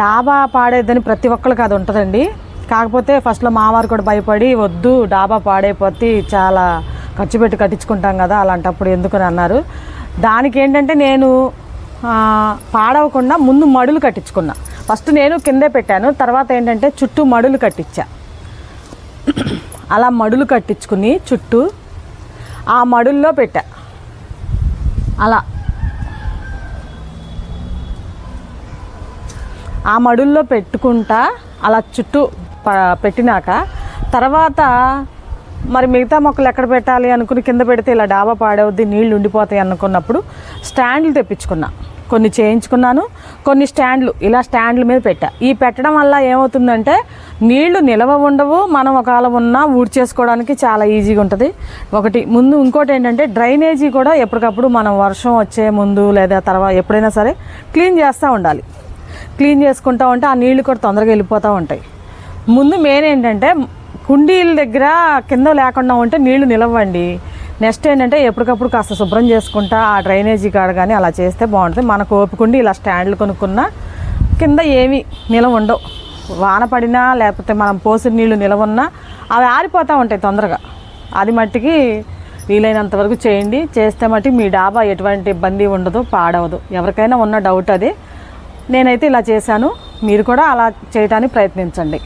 డాబా పాడేదని ప్రతి ఒక్కరికి అది ఉంటుందండి. కాకపోతే ఫస్ట్లో మావారు కూడా భయపడి వద్దు డాబా పాడైపోతే చాలా ఖర్చు పెట్టి కట్టించుకుంటాం కదా అలాంటప్పుడు ఎందుకని అన్నారు. దానికి ఏంటంటే నేను పాడవకుండా ముందు మడులు కట్టించుకున్నా. ఫస్ట్ నేను కిందే పెట్టాను తర్వాత ఏంటంటే చుట్టూ మడులు కట్టించా. అలా మడులు కట్టించుకుని చుట్టూ ఆ మడుల్లో పెట్టా. అలా. ఆ మడుల్లో పెట్టుకుంటా అలా చుట్టూ ప- పెట్టినాక తర్వాత మరి మిగతా మొక్కలు ఎక్కడ పెట్టాలి అనుకుని కింద పెడితే ఇలా డాబా పాడవుద్ది నీళ్ళు ఉండిపోతాయి అనుకున్నప్పుడు స్టాండ్లు తెప్పించుకున్నా. కొన్ని చేయించుకున్నాను కొన్ని స్టాండ్లు ఇలా స్టాండ్ల మీద పెట్టా. ఈ పెట్టడం వల్ల ఏమవుతుందంటే నీళ్ళు నిలవ ఉండవు మనం ఒకవేళ ఉన్నా ఊడ్చేసుకోవడానికి చాలా ఈజీగా ఉంటుంది. ఒకటి ముందు ఇంకోటి ఏంటంటే డ్రైనేజీ కూడా ఎప్పటికప్పుడు మనం వర్షం వచ్చే ముందు లేదా తర్వాత ఎప్పుడైనా సరే క్లీన్ చేస్తూ ఉండాలి. క్లీన్ చేసుకుంటా ఉంటే ఆ నీళ్ళు కూడా తొందరగా వెళ్ళిపోతూ ఉంటాయి. ముందు మెయిన్ ఏంటంటే కుండీల దగ్గర కింద లేకుండా ఉంటే నీళ్ళు నిలవండి. నెక్స్ట్ ఏంటంటే ఎప్పటికప్పుడు కాస్త శుభ్రం చేసుకుంటా ఆ డ్రైనేజీ కాడ కానీ అలా చేస్తే బాగుంటుంది. మనకు ఓపికండి ఇలా స్టాండ్లు కొనుక్కున్నా కింద ఏమి నిలవ ఉండవు. వాన పడినా లేకపోతే మనం పోసిన నీళ్ళు నిలవున్నా అవి ఆరిపోతూ ఉంటాయి తొందరగా. అది మట్టికి వీలైనంత వరకు చేయండి. చేస్తే మట్టి మీ డాబా ఎటువంటి ఇబ్బంది ఉండదు పాడవదు. ఎవరికైనా ఉన్న డౌట్ అది. నేనైతే ఇలా చేశాను. మీరు కూడా అలా చేయడానికి ప్రయత్నించండి.